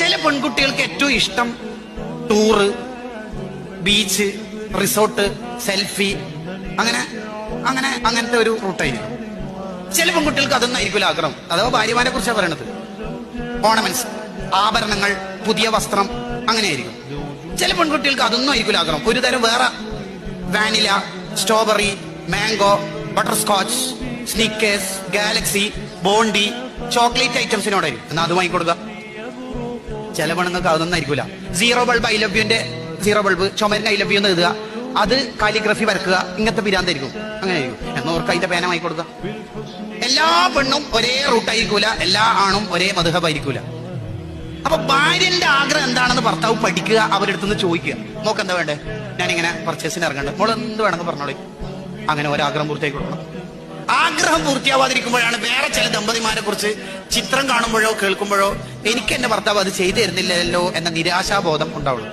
ചില പെൺകുട്ടികൾക്ക് ഏറ്റവും ഇഷ്ടം ടൂറ് ബീച്ച് റിസോർട്ട് സെൽഫി അങ്ങനെ അങ്ങനെ അങ്ങനത്തെ ഒരു റൂട്ടായിരിക്കും. ചില പെൺകുട്ടികൾക്ക് അതൊന്നും ആയിരിക്കില്ല ആഗ്രഹം. അഥവാ ഭാര്യമാരെ കുറിച്ചാണ് പറയണത്. ഓർണമെന്റ്സ് ആഭരണങ്ങൾ പുതിയ വസ്ത്രം അങ്ങനെയായിരിക്കും. ചില പെൺകുട്ടികൾക്ക് അതൊന്നും ആയിരിക്കില്ല ആഗ്രഹം. ഒരു തരം വേറെ vanilla strawberry mango butterscotch Snickers Galaxy Bondi chocolate ഐറ്റംസിനോടായിരിക്കും. എന്നാൽ അത് വാങ്ങിക്കൊടുക്കുക. ചില പണങ്ങൾക്ക് സീറോ ബൾബ് ഐ ലവ് യുന്റെ സീറോ ബൾബ് ചുമരിന് ഐ ലവ് യു എന്ന് എഴുതുക. അത് കാലിഗ്രഫി വരക്കുക ഇങ്ങനത്തെ പിരാന്തായിരിക്കും. അങ്ങനെ ആയിരിക്കും എന്നവർക്ക് അതിന്റെ പേന വാങ്ങി കൊടുക്കുക എല്ലാ പെണ്ണും ഒരേ റൂട്ടായിരിക്കൂല എല്ലാ ആണും ഒരേ മധുഹബായിരിക്കൂല. അപ്പൊ ഭാര്യന്റെ ആഗ്രഹം എന്താണെന്ന് ഭർത്താവ് പഠിക്കുക അവരുടെ അടുത്ത് നിന്ന് ചോദിക്കുക. നോക്ക് എന്താ വേണ്ടേ? ഞാനിങ്ങനെ പർച്ചേസിന് ഇറങ്ങണ്ട. മോൾ എന്ത് വേണമെന്ന് പറഞ്ഞോളി. അങ്ങനെ ഒരാഗ്രഹം പൂർത്തിയാക്കി കൊടുക്കണം. ആഗ്രഹം പൂർത്തിയാവാതിരിക്കുമ്പോഴാണ് വേറെ ചില ദമ്പതിമാരെ കുറിച്ച് ചിത്രം കാണുമ്പോഴോ കേൾക്കുമ്പോഴോ എനിക്ക് എന്റെ ഭർത്താവ് അത് ചെയ്തു തരുന്നില്ലല്ലോ എന്ന നിരാശാബോധം ഉണ്ടാവുള്ളൂ.